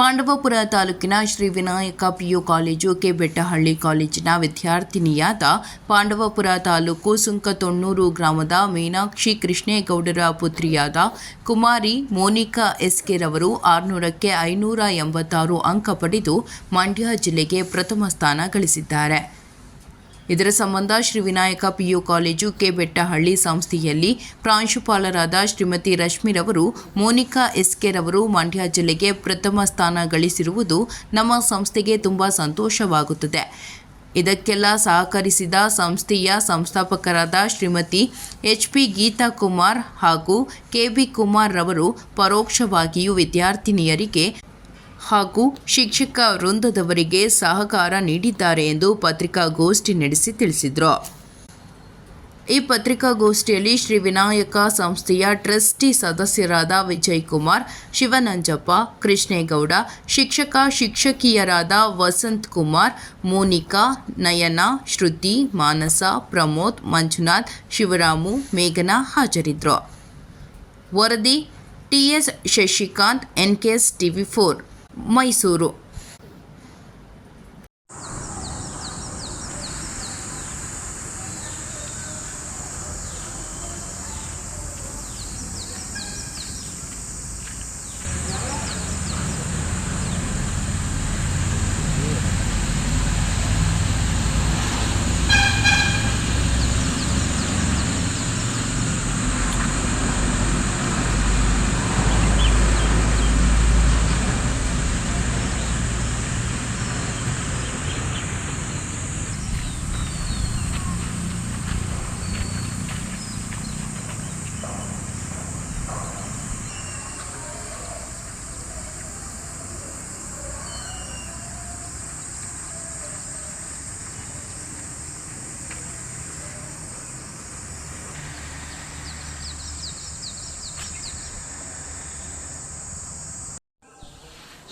ಪಾಂಡವಪುರ ತಾಲೂಕಿನ Shri Vinayaka PU college K Bettahalli ಕಾಲೇಜಿನ ವಿದ್ಯಾರ್ಥಿನಿಯಾದ ಪಾಂಡವಪುರ ತಾಲೂಕು ಸುಂಕತೊಣ್ಣೂರು ಗ್ರಾಮದ ಮೀನಾಕ್ಷಿ ಕೃಷ್ಣೇಗೌಡರ ಪುತ್ರಿಯಾದ ಕುಮಾರಿ ಮೋನಿಕಾ ಎಸ್ಕೆರವರು ಆರುನೂರಕ್ಕೆ ಐನೂರ ಎಂಬತ್ತಾರು ಅಂಕ ಪಡೆದು ಮಂಡ್ಯ ಜಿಲ್ಲೆಗೆ ಪ್ರಥಮ ಸ್ಥಾನ ಗಳಿಸಿದ್ದಾರೆ. ಇದರ ಸಂಬಂಧ Shri Vinayaka PU college K Bettahalli ಸಂಸ್ಥೆಯಲ್ಲಿ ಪ್ರಾಂಶುಪಾಲರಾದ ಶ್ರೀಮತಿ ರಶ್ಮಿರವರು, ಮೋನಿಕಾ ಎಸ್ಕೆರವರು ಮಂಡ್ಯ ಜಿಲ್ಲೆಗೆ ಪ್ರಥಮ ಸ್ಥಾನ ಗಳಿಸಿರುವುದು ನಮ್ಮ ಸಂಸ್ಥೆಗೆ ತುಂಬ ಸಂತೋಷವಾಗುತ್ತದೆ. ಇದಕ್ಕೆಲ್ಲ ಸಹಕರಿಸಿದ ಸಂಸ್ಥೆಯ ಸಂಸ್ಥಾಪಕರಾದ ಶ್ರೀಮತಿ ಎಚ್ ಪಿ ಗೀತಾ ಕುಮಾರ್ ಹಾಗೂ ಕೆ ಬಿ ಕುಮಾರ್ ರವರು ಪರೋಕ್ಷವಾಗಿಯೂ ವಿದ್ಯಾರ್ಥಿನಿಯರಿಗೆ ಹಾಗೂ ಶಿಕ್ಷಕ ವೃಂದದವರಿಗೆ ಸಹಕಾರ ನೀಡಿದ್ದಾರೆ ಎಂದು ಪತ್ರಿಕಾಗೋಷ್ಠಿ ನಡೆಸಿ ತಿಳಿಸಿದರು. ಈ ಪತ್ರಿಕಾಗೋಷ್ಠಿಯಲ್ಲಿ ಶ್ರೀ ವಿನಾಯಕ ಸಂಸ್ಥೆಯ ಟ್ರಸ್ಟಿ ಸದಸ್ಯರಾದ ವಿಜಯ್ ಕುಮಾರ್ ಶಿವನಂಜಪ್ಪ, ಕೃಷ್ಣೇಗೌಡ, ಶಿಕ್ಷಕ ಶಿಕ್ಷಕಿಯರಾದ ವಸಂತ್ ಕುಮಾರ್, ಮೋನಿಕಾ, ನಯನ, ಶ್ರುತಿ, ಮಾನಸ, ಪ್ರಮೋದ್, ಮಂಜುನಾಥ್, ಶಿವರಾಮು, ಮೇಘನಾ ಹಾಜರಿದ್ದರು ವರದಿ TS Shashikanth NKS TV four. Mysuru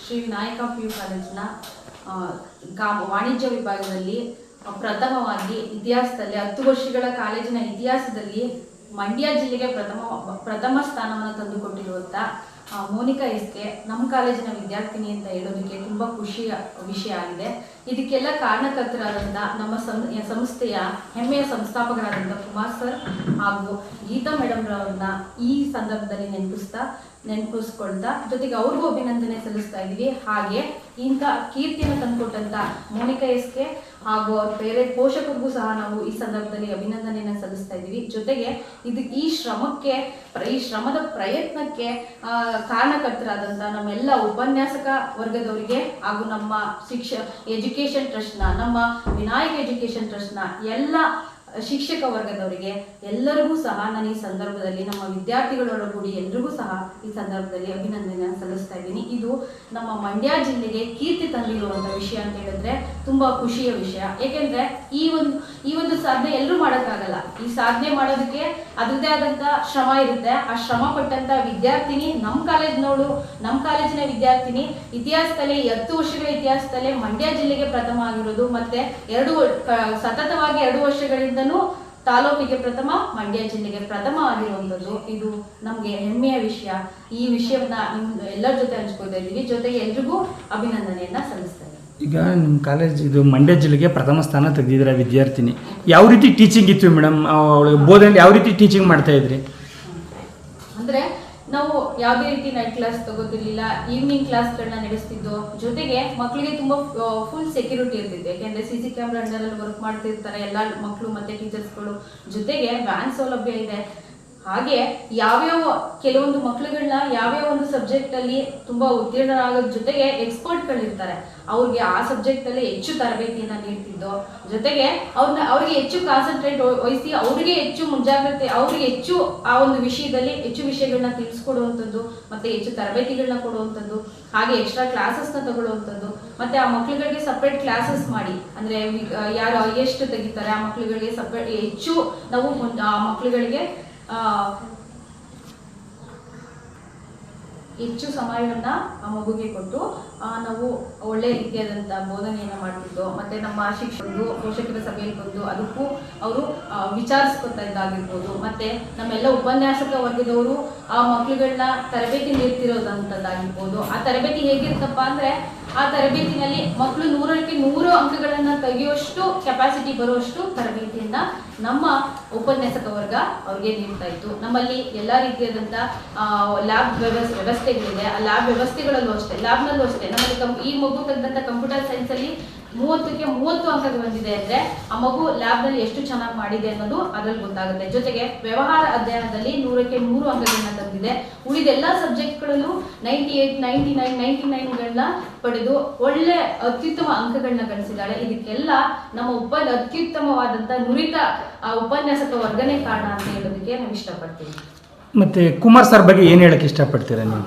Shri Vinayaka P U ಕಾಲೇಜಿನ ಕಾ ವಾಣಿಜ್ಯ ವಿಭಾಗದಲ್ಲಿ ಪ್ರಥಮವಾಗಿ ಇತಿಹಾಸದಲ್ಲಿ, ಹತ್ತು ವರ್ಷಗಳ ಕಾಲೇಜಿನ ಇತಿಹಾಸದಲ್ಲಿ ಮಂಡ್ಯ ಜಿಲ್ಲೆಗೆ ಪ್ರಥಮ ಪ್ರಥಮ ಸ್ಥಾನವನ್ನು ತಂದುಕೊಟ್ಟಿರುವಂಥ ಮೋನಿಕಾ ಇಸ್ಕೆ ನಮ್ಮ ಕಾಲೇಜಿನ ವಿದ್ಯಾರ್ಥಿನಿ ಅಂತ ಹೇಳೋದಕ್ಕೆ ತುಂಬ ಖುಷಿಯ ವಿಷಯ ಆಗಿದೆ. ಇದಕ್ಕೆಲ್ಲ ಕಾರಣಕರ್ತರಾದಂಥ ನಮ್ಮ ಸಂಸ್ಥೆಯ ಹೆಮ್ಮೆಯ ಸಂಸ್ಥಾಪಕರಾದಂಥ ಕುಮಾರ್ ಸರ್ ಹಾಗೂ ಗೀತಾ ಮೇಡಮ್ ರವ್ರನ್ನ ಈ ಸಂದರ್ಭದಲ್ಲಿ ನೆನಪಿಸ್ತಾ ನೆನಪಿಸ್ಕೊಳ್ತಾ ಜೊತೆಗೆ ಅವ್ರಿಗೂ ಅಭಿನಂದನೆ ಸಲ್ಲಿಸ್ತಾ ಇದ್ದೀವಿ. ಹಾಗೆ ಇಂಥ ಕೀರ್ತಿಯನ್ನು ತಂದುಕೊಟ್ಟಂತ ಮೋನಿಕಾ ಎಸ್ಕೆ ಹಾಗೂ ಅವ್ರ ಬೇರೆ ಪೋಷಕರಿಗೂ ಸಹ ನಾವು ಈ ಸಂದರ್ಭದಲ್ಲಿ ಅಭಿನಂದನೆಯನ್ನು ಸಲ್ಲಿಸ್ತಾ ಇದ್ದೀವಿ. ಜೊತೆಗೆ ಇದು ಈ ಶ್ರಮಕ್ಕೆ ಈ ಶ್ರಮದ ಪ್ರಯತ್ನಕ್ಕೆ ಆ, ಕಾರಣಕರ್ತರಾದಂಥ ನಮ್ಮೆಲ್ಲ ಉಪನ್ಯಾಸಕ ವರ್ಗದವರಿಗೆ ಹಾಗೂ ನಮ್ಮ ಶಿಕ್ಷ ಎಜುಕೇಶನ್ ಟ್ರಸ್ಟ್ನ ನಮ್ಮ ವಿನಾಯಕ ಎಜುಕೇಶನ್ ಟ್ರಸ್ಟ್ನ ಎಲ್ಲ ಶಿಕ್ಷಕ ವರ್ಗದವರಿಗೆ ಎಲ್ಲರಿಗೂ ಸಹ ನಾನು ಈ ಸಂದರ್ಭದಲ್ಲಿ ನಮ್ಮ ವಿದ್ಯಾರ್ಥಿಗಳೊಡಗೂಡಿ ಎಲ್ರಿಗೂ ಸಹ ಈ ಸಂದರ್ಭದಲ್ಲಿ ಅಭಿನಂದನೆ ಸಲ್ಲಿಸ್ತಾ ಇದ್ದೀನಿ. ಇದು ನಮ್ಮ ಮಂಡ್ಯ ಜಿಲ್ಲೆಗೆ ಕೀರ್ತಿ ತಂದಿರುವಂತ ವಿಷಯ ಅಂತ ಹೇಳಿದ್ರೆ ತುಂಬಾ ಖುಷಿಯ ವಿಷಯ. ಯಾಕೆಂದ್ರೆ ಈ ಒಂದು ಈ ಒಂದು ಸಾಧನೆ ಎಲ್ಲರೂ ಮಾಡೋಕ್ಕಾಗಲ್ಲ. ಈ ಸಾಧನೆ ಮಾಡೋದಕ್ಕೆ ಅದರದೇ ಆದಂತ ಶ್ರಮ ಇರುತ್ತೆ. ಆ ಶ್ರಮ ಪಟ್ಟಂತ ವಿದ್ಯಾರ್ಥಿನಿ ನಮ್ಮ ಕಾಲೇಜ್ನವಳು ನಮ್ಮ ಕಾಲೇಜಿನ ವಿದ್ಯಾರ್ಥಿನಿ ಇತಿಹಾಸದಲ್ಲೇ ಹತ್ತು ವರ್ಷಗಳ ಇತಿಹಾಸದಲ್ಲೇ ಮಂಡ್ಯ ಜಿಲ್ಲೆಗೆ ಪ್ರಥಮ ಆಗಿರೋದು. ಮತ್ತೆ ಎರಡು ಸತತವಾಗಿ ಎರಡು ವರ್ಷಗಳಿಂದನೂ ತಾಲೂಕಿಗೆ ಪ್ರಥಮ ಮಂಡ್ಯ ಜಿಲ್ಲೆಗೆ ಪ್ರಥಮ ಆಗಿರುವಂಥದ್ದು ಇದು ನಮಗೆ ಹೆಮ್ಮೆಯ ವಿಷಯ. ಈ ವಿಷಯವನ್ನ ಎಲ್ಲರ ಜೊತೆ ಹಂಚ್ಕೊಳ್ತಾ ಇದ್ದೀವಿ. ಜೊತೆಗೆ ಎಲ್ರಿಗೂ ಅಭಿನಂದನೆಯನ್ನ ಸಲ್ಲಿಸ್ತಾ ಈಗ ನಿಮ್ಮ ಕಾಲೇಜ್ ಇದು ಮಂಡ್ಯ ಜಿಲ್ಲೆಗೆ ಪ್ರಥಮ ಸ್ಥಾನ ತೆಗೆದಿದ್ರೆ ವಿದ್ಯಾರ್ಥಿನಿ? ಯಾವ ರೀತಿ ಟೀಚಿಂಗ್ ಇತ್ತು ಮೇಡಮ್? ಅವಳಿಗೆ ಬೋಧನೆ ಯಾವ ರೀತಿ ಟೀಚಿಂಗ್ ಮಾಡ್ತಾ ಇದ್ರಿ? ಅಂದ್ರೆ ನಾವು ಯಾವುದೇ ರೀತಿ ನೈಟ್ ಕ್ಲಾಸ್ ತಗೋತಿರ್ಲಿಲ್ಲ ಈವ್ನಿಂಗ್ ಕ್ಲಾಸ್ಗಳನ್ನ ನಡೆಸ್ತಿದ್ದು, ಜೊತೆಗೆ ಮಕ್ಕಳಿಗೆ ತುಂಬಾ ಫುಲ್ ಸೆಕ್ಯೂರಿಟಿ ಇರ್ತಿತ್ತು. ಯಾಕೆಂದ್ರೆ ಸಿ ಸಿ ಕ್ಯಾಮ್ರಾ ಅಂಡರ್ ಅಲ್ಲಿ ವರ್ಕ್ ಮಾಡ್ತಿರ್ತಾರೆ, ಎಲ್ಲ ಮಕ್ಕಳು ಮತ್ತೆ ಟೀಚರ್ಸ್ಗಳು ಜೊತೆಗೆ ವ್ಯಾನ್ ಸೌಲಭ್ಯ ಇದೆ. ಹಾಗೆ ಯಾವ್ಯಾವ ಕೆಲವೊಂದು ಮಕ್ಳುಗಳನ್ನ ಯಾವ್ಯಾವ ಒಂದು ಸಬ್ಜೆಕ್ಟ್ ಅಲ್ಲಿ ತುಂಬಾ ಉತ್ತೀರ್ಣರಾಗೋದ್ ಜೊತೆಗೆ ಎಕ್ಸ್ಪರ್ಟ್ಗಳಿರ್ತಾರೆ ಅವ್ರಿಗೆ ಆ ಸಬ್ಜೆಕ್ಟ್ ಅಲ್ಲಿ ಹೆಚ್ಚು ತರಬೇತಿಯನ್ನ ನೀಡ್ತಿದ್ದು ಜೊತೆಗೆ ಅವ್ರನ್ನ ಅವ್ರಿಗೆ ಹೆಚ್ಚು ಕಾನ್ಸಂಟ್ರೇಟ್ ವಹಿಸಿ ಅವ್ರಿಗೆ ಹೆಚ್ಚು ಮುಂಜಾಗ್ರತೆ, ಅವ್ರಿಗೆ ಹೆಚ್ಚು ಆ ಒಂದು ವಿಷಯದಲ್ಲಿ ಹೆಚ್ಚು ವಿಷಯಗಳನ್ನ ತಿಳಿಸ್ಕೊಡುವಂಥದ್ದು, ಮತ್ತೆ ಹೆಚ್ಚು ತರಬೇತಿಗಳನ್ನ ಕೊಡುವಂಥದ್ದು, ಹಾಗೆ ಎಕ್ಸ್ಟ್ರಾ ಕ್ಲಾಸಸ್ನ ತಗೊಳ್ಳುವಂಥದ್ದು, ಮತ್ತೆ ಆ ಮಕ್ಳುಗಳಿಗೆ ಸಪ್ರೇಟ್ ಕ್ಲಾಸಸ್ ಮಾಡಿ. ಅಂದ್ರೆ ಯಾರು ಎಷ್ಟು ತೆಗಿತಾರೆ, ಆ ಮಕ್ಳುಗಳಿಗೆ ಸಪ್ರೇಟ್ ಹೆಚ್ಚು ನಾವು ಆ ಮಕ್ಳುಗಳಿಗೆ ಹೆಚ್ಚು ಸಮಯವನ್ನ ಆ ಮಗುಗೆ ಕೊಟ್ಟು ನಾವು ಒಳ್ಳೆ ರೀತಿಯಾದಂಥ ಬೋಧನೆಯನ್ನ ಮಾಡ್ತಿದ್ದು, ಮತ್ತೆ ನಮ್ಮ ಶಿಕ್ಷಕರು, ಪೋಷಕರ ಸಭೆಯಲ್ಲಿ ಬಂದು ಅದಕ್ಕೂ ಅವರು ವಿಚಾರಿಸ್ಕೊತಾ ಇದ್ದಾಗಿರ್ಬೋದು. ಮತ್ತೆ ನಮ್ಮೆಲ್ಲ ಉಪನ್ಯಾಸಕ ವರ್ಗದವರು ಆ ಮಕ್ಕಳುಗಳನ್ನ ತರಬೇತಿ ನೀಡ್ತಿರೋದಂಥದ್ದಾಗಿರ್ಬೋದು ಆ ತರಬೇತಿ ಹೇಗಿರ್ತಪ್ಪ ಅಂದರೆ ಆ ತರಬೇತಿನಲ್ಲಿ ಮಕ್ಕಳು ನೂರಕ್ಕೆ ನೂರು ಅಂಕಗಳನ್ನು ತೆಗೆಯುವಷ್ಟು ಕೆಪಾಸಿಟಿ ಬರುವಷ್ಟು ತರಬೇತಿಯನ್ನ ನಮ್ಮ ಉಪನ್ಯಾಸಕ ವರ್ಗ ಅವ್ರಿಗೆ ನೀಡ್ತಾ ಇತ್ತು. ನಮ್ಮಲ್ಲಿ ಎಲ್ಲ ರೀತಿಯಾದಂಥ ಲ್ಯಾಬ್ ವ್ಯವಸ್ಥೆ ವ್ಯವಸ್ಥೆಗಳಿದೆ. ಆ ಲ್ಯಾಬ್ ವ್ಯವಸ್ಥೆಗಳಲ್ಲೂ ಅಷ್ಟೇ ಲ್ಯಾಬ್ನಲ್ಲೂ ಅಷ್ಟೇ. ನಮ್ಮಲ್ಲಿ ಕಂ, ಈ ಮಗು ತೆಗೆದಂಥ ಕಂಪ್ಯೂಟರ್ ಸೈನ್ಸಲ್ಲಿ ಮೂವತ್ತಕ್ಕೆ ಮೂವತ್ತು ಅಂಕಗಳು ಬಂದಿದೆ ಅಂದರೆ ಆ ಮಗು ಲ್ಯಾಬ್ನಲ್ಲಿ ಎಷ್ಟು ಚೆನ್ನಾಗಿ ಮಾಡಿದೆ ಅನ್ನೋದು ಅದ್ರಲ್ಲಿ ಗೊತ್ತಾಗುತ್ತೆ. ಜೊತೆಗೆ ವ್ಯವಹಾರ ಅಧ್ಯಯನದಲ್ಲಿ ನೂರಕ್ಕೆ ನೂರು ಅಂಕಗಳನ್ನ ತಂದಿದೆ ಉಳಿದೆಲ್ಲ ಸಬ್ಜೆಕ್ಟ್ಗಳಲ್ಲೂ ninety eight ninety nine ninety ನೈನ್ಗಳನ್ನ ಪಡೆದು ಒಳ್ಳೆ ಅತ್ಯುತ್ತಮ ಅಂಕಗಳನ್ನ ಗಳಿಸಿದ್ದಾಳೆ ಇದಕ್ಕೆಲ್ಲ ನಮ್ಮ ಉಪ ಅತ್ಯುತ್ತಮವಾದಂಥ ನುರಿತ ಆ, ಉಪನ್ಯಾಸಕ ವರ್ಗನೇ ಕಾರಣ ಅಂತ ಹೇಳೋದಕ್ಕೆ ನಾವು ಇಷ್ಟಪಡ್ತೀವಿ ಮತ್ತೆ ಕುಮಾರ್ ಸರ್ ಬಗ್ಗೆ ಏನು ಹೇಳಕ್ಕೆ ಇಷ್ಟಪಡ್ತೀರಾ ನೀವು?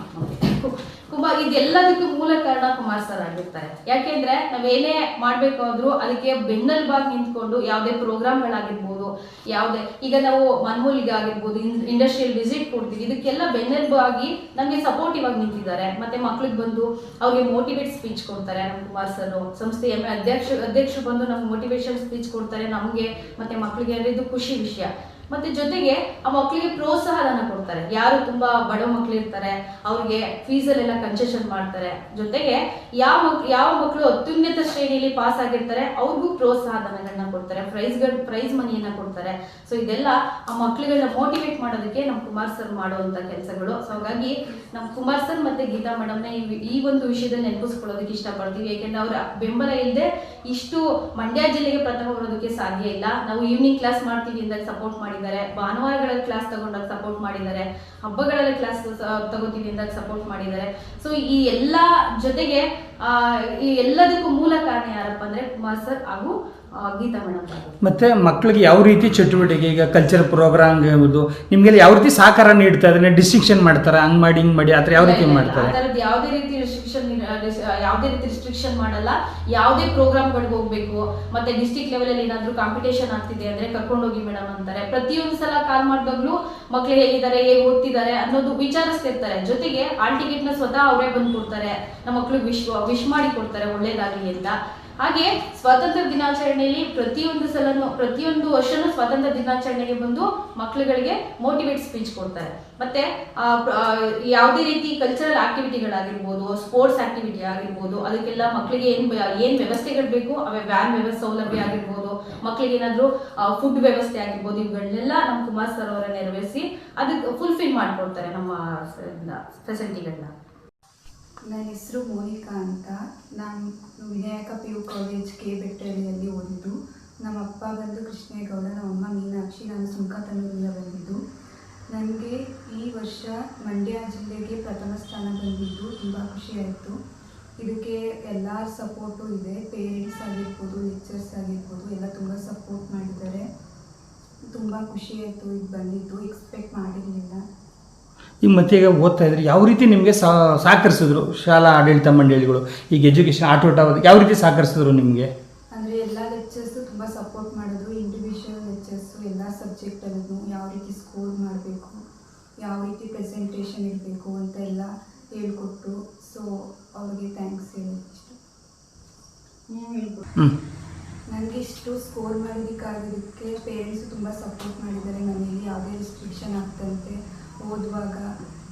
ಕು- ಎಲ್ಲದಕ್ಕೂ ಮೂಲ ಕಾರಣ ಕುಮಾರ್ ಸರ್ ಆಗಿರ್ತಾರೆ. ಯಾಕೆಂದ್ರೆ ನಾವೇನೇ ಮಾಡ್ಬೇಕಾದ್ರೂ ಅದಕ್ಕೆ ಬೆನ್ನೆಲುಬಾಗಿ ನಿಂತ್ಕೊಂಡು ಯಾವುದೇ ಪ್ರೋಗ್ರಾಮ್ಗಳಾಗಿರ್ಬೋದು, ಯಾವುದೇ, ಈಗ ನಾವು ಮನ್ಮೂಲಿಗೆ ಆಗಿರ್ಬೋದು ಇಂಡಸ್ಟ್ರಿಯಲ್ ವಿಸಿಟ್ ಕೊಡ್ತೀವಿ, ಇದಕ್ಕೆಲ್ಲ ಬೆನ್ನೆಲುಬಾಗಿ ನಮಗೆ ಸಪೋರ್ಟಿವ್ ಆಗಿ ನಿಂತಿದ್ದಾರೆ. ಮತ್ತೆ ಮಕ್ಳಿಗೆ ಬಂದು ಅವ್ರಿಗೆ ಮೋಟಿವೇಟ್ ಸ್ಪೀಚ್ ಕೊಡ್ತಾರೆ ನಮ್ಮ ಕುಮಾರ್ ಸರ್ ಸಂಸ್ಥೆ ಎಂ ಅಧ್ಯಕ್ಷ, ಅಧ್ಯಕ್ಷರು ಬಂದು ನಮ್ಗೆ ಮೋಟಿವೇಶನ್ ಸ್ಪೀಚ್ ಕೊಡ್ತಾರೆ ನಮಗೆ, ಮತ್ತೆ ಮಕ್ಳಿಗೆ ಅಂದ್ರೆ ಇದು ಖುಷಿ ವಿಷಯ. ಮತ್ತೆ ಜೊತೆಗೆ ಆ ಮಕ್ಕಳಿಗೆ ಪ್ರೋತ್ಸಾಹಧನ ಕೊಡ್ತಾರೆ. ಯಾರು ತುಂಬಾ ಬಡ ಮಕ್ಳು ಇರ್ತಾರೆ ಅವ್ರಿಗೆ ಫೀಸಲ್ಲೆಲ್ಲ ಕನ್ಸೆಷನ್ ಮಾಡ್ತಾರೆ. ಜೊತೆಗೆ ಯಾವ ಮಕ್ಳು ಯಾವ ಮಕ್ಕಳು ಅತ್ಯುನ್ನತ ಶ್ರೇಣಿಯಲ್ಲಿ ಪಾಸ್ ಆಗಿರ್ತಾರೆ, ಅವ್ರಿಗೂ ಪ್ರೋತ್ಸಾಹಧನಗಳನ್ನ ಕೊಡ್ತಾರೆ ಪ್ರೈಸ್ಗಳು ಪ್ರೈಸ್ ಮನಿಯನ್ನ ಕೊಡ್ತಾರೆ. ಸೊ ಇದೆಲ್ಲ ಆ ಮಕ್ಳುಗಳನ್ನ ಮೋಟಿವೇಟ್ ಮಾಡೋದಕ್ಕೆ ನಮ್ಮ ಕುಮಾರ್ ಸರ್ ಮಾಡುವಂತ ಕೆಲಸಗಳು. ಸೊ ಹಾಗಾಗಿ ನಮ್ಮ ಕುಮಾರ್ ಸರ್ ಮತ್ತೆ ಗೀತಾ ಮೇಡಮ್ನ ಈ ಒಂದು ವಿಷಯದಲ್ಲಿ ನೆನಪಿಸ್ಕೊಳ್ಳೋದಕ್ಕೆ ಇಷ್ಟಪಡ್ತೀವಿ. ಯಾಕೆಂದ್ರೆ ಅವರ ಬೆಂಬಲ ಇಲ್ಲದೆ ಇಷ್ಟು ಮಂಡ್ಯ ಜಿಲ್ಲೆಗೆ ಪ್ರಥಮ ಬರೋದಕ್ಕೆ ಸಾಧ್ಯ ಇಲ್ಲ. ನಾವು ಈವ್ನಿಂಗ್ ಕ್ಲಾಸ್ ಮಾಡ್ತೀವಿ ಅಂದಾಗ ಸಪೋರ್ಟ್ ಮಾಡಿದ್ದಾರೆ. ಭಾನುವಾರಗಳಲ್ಲಿ ಕ್ಲಾಸ್ ತಗೊಂಡಾಗ ಸಪೋರ್ಟ್ ಮಾಡಿದ್ದಾರೆ. ಹಬ್ಬಗಳಲ್ಲಿ ಕ್ಲಾಸ್ ತಗೋತೀನಿ ಅಂದಾಗ ಸಪೋರ್ಟ್ ಮಾಡಿದ್ದಾರೆ. ಸೊ ಈ ಎಲ್ಲ ಜೊತೆಗೆ ಈ ಎಲ್ಲದಕ್ಕೂ ಮೂಲ ಕಾರಣ ಯಾರಪ್ಪ ಅಂದ್ರೆ ಕುಮಾರ್ ಸರ್ ಹಾಗೂ ಗೀತಾ ಮೇಡಮ್ ಮತ್ತು ಮಕ್ಕಳಿಗೆ ಯಾವ ರೀತಿ ಚಟುವಟಿಕೆ ಈಗ ಕಲ್ಚರ್ ಪ್ರೋಗ್ರಾಮ್ ಇರ್ಬೋದು ನಿಮ್ಗೆ ಯಾವ ರೀತಿ ಸಹಕಾರ ನೀಡ್ತಾ ಇದ್ರೆ ಡಿಸ್ಟ್ರಿಕ್ಷನ್ ಮಾಡ್ತಾರೆ ಹಂಗ್ ಮಾಡಿ ಹಿಂಗ್ ಮಾಡಿ ಆತರ ಥರ ಯಾವ ರೀತಿ ಮಾಡ್ತಾರೆ? ಯಾವುದೇ ರೀತಿ ರಿಸ್ಟ್ರಿಕ್ಷನ್ ಯಾವುದೇ ರೀತಿ ರಿಸ್ಟ್ರಿಕ್ಷನ್ ಮಾಡಲ್ಲ. ಯಾವುದೇ ಪ್ರೋಗ್ರಾಮ್ಗಳಿಗೆ ಹೋಗ್ಬೇಕು ಮತ್ತೆ ಡಿಸ್ಟಿಕ್ ಲೆವೆಲ್ ಅಲ್ಲಿ ಏನಾದ್ರು ಕಾಂಪಿಟೇಷನ್ ಆಗ್ತಿದೆ ಅಂದ್ರೆ ಕರ್ಕೊಂಡೋಗಿ ಮೇಡಮ್ ಅಂತಾರೆ. ಪ್ರತಿಯೊಂದು ಸಲ ಕಾಲ್ ಮಾಡಿದಾಗ್ಲೂ ಮಕ್ಳು ಹೇಗಿದ್ದಾರೆ ಹೇಗೆ ಓದ್ತಿದ್ದಾರೆ ಅನ್ನೋದು ವಿಚಾರಿಸ್ತಿರ್ತಾರೆ. ಜೊತೆಗೆ ಆಲ್ ಟಿಕೆಟ್ನ ಸ್ವತಃ ಅವರೇ ಬಂದು ಕೊಡ್ತಾರೆ ನಮ್ಮ ಮಕ್ಳಿಗೆ ವಿಶ್ ವಿಶ್ ಮಾಡಿ ಕೊಡ್ತಾರೆ ಒಳ್ಳೇದಾಗಲಿ ಅಂತ. ಹಾಗೆ ಸ್ವಾತಂತ್ರ್ಯ ದಿನಾಚರಣೆಯಲ್ಲಿ ಪ್ರತಿಯೊಂದು ಸಲನು ಪ್ರತಿಯೊಂದು ವರ್ಷನೂ ಸ್ವಾತಂತ್ರ್ಯ ದಿನಾಚರಣೆಗೆ ಬಂದು ಮಕ್ಕಳುಗಳಿಗೆ ಮೋಟಿವೇಟ್ ಸ್ಪೀಚ್ ಕೊಡ್ತಾರೆ. ಮತ್ತೆ ಆ, ಯಾವುದೇ ರೀತಿ ಕಲ್ಚರಲ್ ಆಕ್ಟಿವಿಟಿಗಳಾಗಿರ್ಬೋದು ಸ್ಪೋರ್ಟ್ಸ್ ಆಕ್ಟಿವಿಟಿ ಆಗಿರ್ಬೋದು ಅದಕ್ಕೆಲ್ಲ ಮಕ್ಕಳಿಗೆ ಏನ್ ಏನು ವ್ಯವಸ್ಥೆಗಳು ಬೇಕು? ಅವೇ ವ್ಯಾನ್ ವ್ಯವಸ್ಥೆ ಸೌಲಭ್ಯ ಆಗಿರ್ಬೋದು ಮಕ್ಕಳಿಗೆ ಏನಾದ್ರು ಫುಡ್ ವ್ಯವಸ್ಥೆ ಆಗಿರ್ಬೋದು ಇವುಗಳನ್ನೆಲ್ಲ ನಮ್ಮ ಕುಮಾರ್ ಸರ್ ಅವರ ನೆರವೇರಿಸಿ ಅದಕ್ಕೆ ಫುಲ್ಫಿಲ್ ಮಾಡ್ಕೊಡ್ತಾರೆ ನಮ್ಮ ಫೆಸಿಲಿಟಿಗಳನ್ನ ನನ್ನ ಹೆಸರು ಮೋನಿಕಾ ಅಂತ. ನಾನು Vinayaka P U college K ಬೆಟ್ಟಳ್ಳಿಯಲ್ಲಿ ಓದಿದ್ದು. ನಮ್ಮ ಅಪ್ಪ ಬಂದು ಕೃಷ್ಣೇಗೌಡ ನಮ್ಮಮ್ಮ ಮೀನಾಕ್ಷಿ, ನಾನು ಸುಂಕತನದಿಂದ ಬಂದಿದ್ದು. ನನಗೆ ಈ ವರ್ಷ ಮಂಡ್ಯ ಜಿಲ್ಲೆಗೆ ಪ್ರಥಮ ಸ್ಥಾನ ಬಂದಿದ್ದು. ತುಂಬ ಖುಷಿಯಾಯಿತು ಇದಕ್ಕೆ ಎಲ್ಲ ಸಪೋರ್ಟು ಇದೆ. ಪೇರೆಂಟ್ಸ್ ಆಗಿರ್ಬೋದು, ಲೆಕ್ಚರ್ಸ್ ಆಗಿರ್ಬೋದು, ಎಲ್ಲ ತುಂಬ ಸಪೋರ್ಟ್ ಮಾಡಿದ್ದಾರೆ. ತುಂಬ ಖುಷಿಯಾಯಿತು ಇದು ಬಂದಿದ್ದು. ಎಕ್ಸ್ಪೆಕ್ಟ್ ಮಾಡಿರಲಿಲ್ಲ. ಈಗ ಮತ್ತೆ ಈಗ ಓದ್ತಾ ಇದ್ರೆ ಯಾವ ರೀತಿ ನಿಮಗೆ ಸಹಕರಿಸಿದ್ರು ಶಾಲಾ ಆಡಳಿತ ಮಂಡಳಿಗಳು? ಈಗ ಎಜುಕೇಷನ್ ಆಟೋಟ ಯಾವ ರೀತಿ ಸಹಕರಿಸಿದ್ರು ನಿಮಗೆ? ಅಂದರೆ ಎಲ್ಲ ಲೆಕ್ಚರ್ಸು ತುಂಬ ಸಪೋರ್ಟ್ ಮಾಡಿದ್ರು ಇಂಡಿವಿಜುವಲ್ ಲೆಕ್ಚರ್ಸು ಎಲ್ಲ ಸಬ್ಜೆಕ್ಟಲ್ಲೂ ಯಾವ ರೀತಿ ಸ್ಕೋರ್ ಮಾಡಬೇಕು ಯಾವ ರೀತಿ ಪ್ರೆಸೆಂಟೇಷನ್ ಇರಬೇಕು ಅಂತ ಎಲ್ಲ ಹೇಳ್ಕೊಟ್ರು ಸೊ ಅವ್ರಿಗೆ ಥ್ಯಾಂಕ್ಸ್ ಹ್ಞೂ ನನಗೆ ಇಷ್ಟು ಸ್ಕೋರ್ ಮಾಡೋದಕ್ಕಾಗೋದಕ್ಕೆ ಪೇರೆಂಟ್ಸು ತುಂಬ ಸಪೋರ್ಟ್ ಮಾಡಿದ್ದಾರೆ ಮನೇಲಿ ಯಾವುದೇ ರಿಸ್ಟ್ರಿಕ್ಷನ್ ಆಗ್ತಂತೆ. ಓದುವಾಗ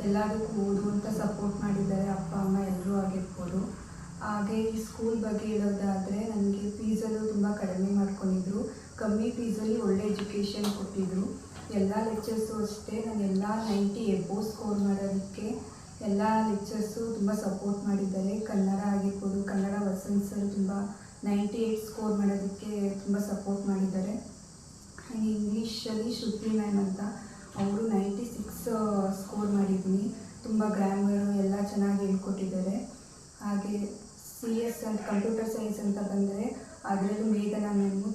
ಎಲ್ಲದಕ್ಕೂ ಓದು ಅಂತ ಸಪೋರ್ಟ್ ಮಾಡಿದ್ದಾರೆ ಅಪ್ಪ, ಅಮ್ಮ ಎಲ್ಲರೂ ಆಗಿರ್ಬೋದು. ಹಾಗೆ ಈ ಸ್ಕೂಲ್ ಬಗ್ಗೆ ಹೇಳೋದಾದರೆ ನನಗೆ ಫೀಸಲ್ಲೂ ತುಂಬ ಕಡಿಮೆ ಮಾಡ್ಕೊಂಡಿದ್ರು. ಕಮ್ಮಿ ಫೀಸಲ್ಲಿ ಒಳ್ಳೆ ಎಜುಕೇಷನ್ ಕೊಟ್ಟಿದ್ರು. ಎಲ್ಲ ಲೆಕ್ಚರ್ಸು ಅಷ್ಟೇ, ನಾನು ಎಲ್ಲ ನೈಂಟಿ ಎಬೋ ಸ್ಕೋರ್ ಮಾಡೋದಕ್ಕೆ ಎಲ್ಲ ಲೆಕ್ಚರ್ಸು ತುಂಬ ಸಪೋರ್ಟ್ ಮಾಡಿದ್ದಾರೆ. ಕನ್ನಡ ಆಗಿರ್ಬೋದು, ಕನ್ನಡ ವಸಂತ್ ಸರ್ ತುಂಬ ನೈಂಟಿ ಏಯ್ಟ್ ಸ್ಕೋರ್ ಮಾಡೋದಕ್ಕೆ ತುಂಬ ಸಪೋರ್ಟ್ ಮಾಡಿದ್ದಾರೆ. ಇಂಗ್ಲೀಷಲ್ಲಿ ಶ್ರುತಿ ಮ್ಯಾಮ್ ಅಂತ ಅವರು ನೈಂಟಿ ಸಿಕ್ಸ್ ಸ್ಕೋರ್ ಮಾಡಿದ್ದೀನಿ. ತುಂಬ ಗ್ರಾಮರು ಎಲ್ಲ ಚೆನ್ನಾಗಿ ಹೇಳ್ಕೊಟ್ಟಿದ್ದಾರೆ. ಹಾಗೆ ಸಿ ಎಸ್ ಅಂತ ಕಂಪ್ಯೂಟರ್ ಸೈನ್ಸ್ ಅಂತ ಬಂದರೆ, ಅದರಲ್ಲೂ ಮೇಘನಾ ಮ್ಯಾಮು